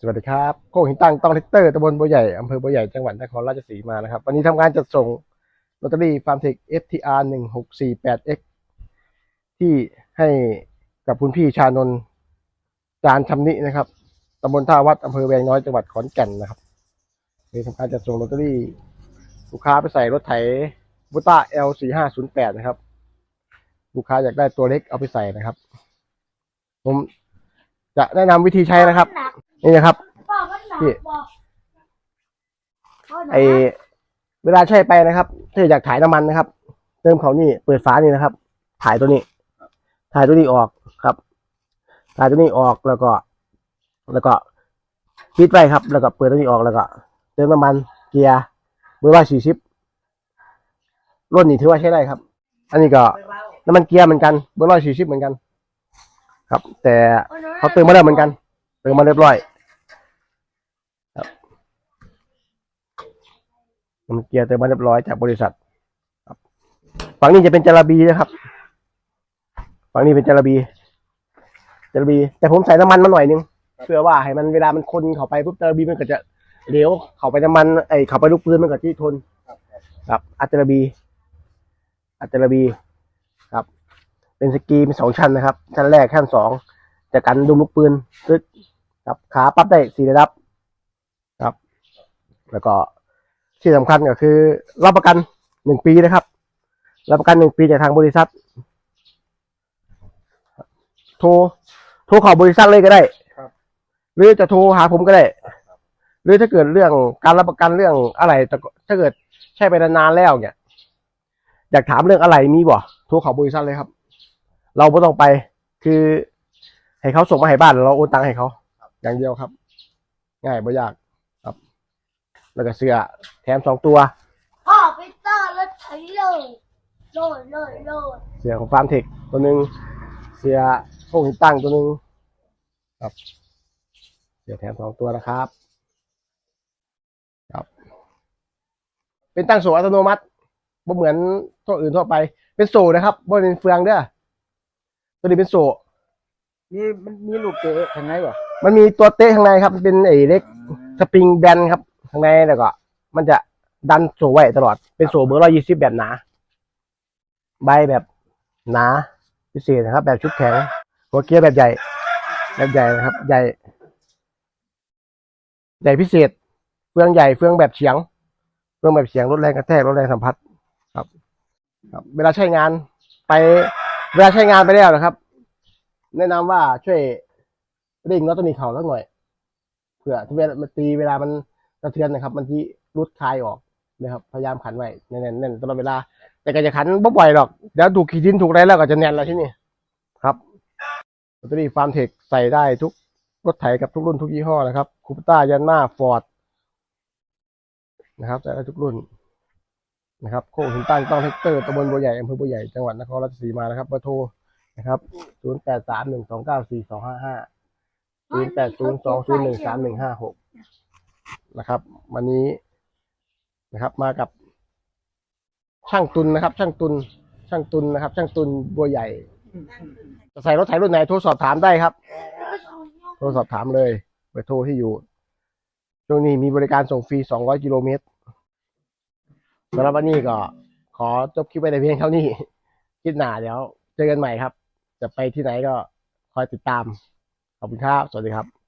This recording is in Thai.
สวัสดีครับโค้งหินตั้งต้องเทคเตอร์ตำบลบัวใหญ่อำเภอบัวใหญ่จังหวัดนครราชสีมานะครับ วันนี้ทำการจัดส่งลอตเตอรี่ฟาร์มเทค FTR หนึ่งหกสี่แปด X ที่ให้กับคุณพี่ชานนท์จานชำนินะครับตำบลท่าวัดอำเภอแวงน้อยจังหวัดขอนแก่นนะครับนี่ทำการจัดส่งลอตเตอรี่ลูกค้าไปใส่รถไถบุต้า L สี่ห้าศูนย์แปดนะครับ ลูกค้าอยากได้ตัวเล็กเอาไปใส่นะครับ ผมจะแนะนำวิธีใช้นะครับ นี่นะครับพี่ไอเวลาใช้ไปนะครับถ้าอยากถ่ายน้ำมันนะครับ เติมเขานี่เปิดฝานี่นะครับ ถ่ายตัวนี้ ถ่ายตัวนี้ออกครับ ถ่ายตัวนี้ออกแล้วก็ แล้วก็ปิดไว้ครับ แล้วก็เปิดตัวนี้ออกแล้วก็ เติมน้ำมันเกียร์เบอร์ว่าสี่สิบรุ่นนี้ถือว่าใช้ได้ครับ อันนี้ก็น้ำมันเกียร์เหมือนกันเบอร์ร้อยสี่สิบเหมือนกัน ครับ แต่เขาเติมมาแล้วเหมือนกันเติมมาเรียบร้อย มันเกียร์เติมมาเรียบร้อยจากบริษัทครับฝั่งนี้จะเป็นจาราบีนะครับ ฝั่งนี้เป็นจาราบีจาราบี แต่ผมใส่น้ำมันมาหน่อยนึงเพื่อว่าให้มันเวลามันคนเข้าไปปุ๊บจาราบีมันก็จะเหลวเข้าไปน้ำมันไอเข้าไปลูกปืนมันก็ที่ทนครับอัจจาราบี อัจจาราบีครับ เป็นสกีเป็นสองชั้นนะครับ ชั้นแรกชั้นสองจะกันดุมลูกปืนซึกครับขาปรับได้สี่ระดับ ครับ แล้วก็ ที่สำคัญก็คือ รับประกันหนึ่งปีนะครับ รับประกันหนึ่งปีจากทางบริษัท โทรโทรเขอบริษัทเลยก็ได้ครับหรือจะโทรหาผมก็ได้ หรือถ้าเกิดเรื่องการรับประกันเรื่องอะไรแต่ก็ถ้าเกิดใช้ไปนานๆแล้วเนี่ย อยากถามเรื่องอะไรมีบ่โทรเขอบริษัทเลยครับ เราไม่ต้องไปคือให้เขาส่งมาให้บ้านเราโอนตังค์ให้เขาอย่างเดียวครับ ง่ายไม่ยาก แล้วก็เสื้อแถมสองตัวพ่อไปต้อนรถไถเลยโลดโลดโลดเสื้อของฟาร์มเทคตัวหนึ่งเสื้อโค้งหินตั้งตัวหนึ่งครับเสื้อแถมสองตัวนะครับ ครับ เป็นตั้งโซ่อัตโนมัติบ่เหมือนตัวอื่นทั่วไป เป็นโซ่นะครับบ่เป็นเฟืองเด้อตัวนี้เป็นโซ่นี่มันมีลูกเตะทางไหนวะมันมีตัวเตะข้างในครับมันเป็นไอ้เล็กสปริงแบนครับ ข้างในแล้วก็ มันจะดันโซ่ไว้ตลอด เป็นโซ่เบอร์ร้อยยี่สิบแบบหนา ใบแบบหนาพิเศษนะครับ แบบชุดแข็ง หัวเกียร์แบบใหญ่ แบบใหญ่นะครับ ใหญ่ ใหญ่พิเศษ เฟืองใหญ่เฟืองแบบเฉียง เฟืองแบบเฉียงลดแรงกระแทกลดแรงสัมผัสครับ ครับ เวลาใช้งานไป เวลาใช้งานไปแล้วนะครับ แนะนำว่าช่วยเร่งน็อตตัวนี้เข่าสักหน่อยเผื่อที่เวลาตีเวลามัน กระเทือนนะครับ มันที่รุดคลายออกนะครับ พยายามขันไว้แน่นๆแน่นตลอดเวลา แต่ก็จะขันบ่บ่อยหรอกเดี๋ยวถูกขีดดินถูกอะไรแล้วก็จะแน่นแล้วที่นี่ครับแบตเตอรี่ฟาร์มเทคใส่ได้ทุกรถไถกับทุกรุ่นทุกยี่ห้อนะครับคูปต้ายันมาฟอร์ดนะครับใส่ได้ทุกรุ่นนะครับโค้งหินตั้งต้องเทคเตอร์ตำบลบัวใหญ่อำเภอบัวใหญ่จังหวัดนครราชสีมานะครับเบอร์โทรนะครับศูนย์แปดสามหนึ่งสองเก้าสี่สองห้าห้าศูนย์แปดศูนย์สองศูนย์หนึ่งสามหนึ่งห้าหก นะครับ วันนี้นะครับ มากับ ช่างตุนนะครับ ช่างตุน ช่างตุนนะครับ ช่างตุนบัวใหญ่ จะใส่รถไถรุ่นไหนโทรสอบถามได้ครับ โทรสอบถามเลยเบอร์โทรที่อยู่ช่วงนี้มีบริการส่งฟรี 200 กิโลเมตรสำหรับวันนี้ก็ ขอจบคลิปไปแต่เพียงเท่านี้คลิปหน้าเดี๋ยว เจอกันใหม่ครับ จะไปที่ไหนก็คอยติดตาม ขอบคุณครับ สวัสดีครับ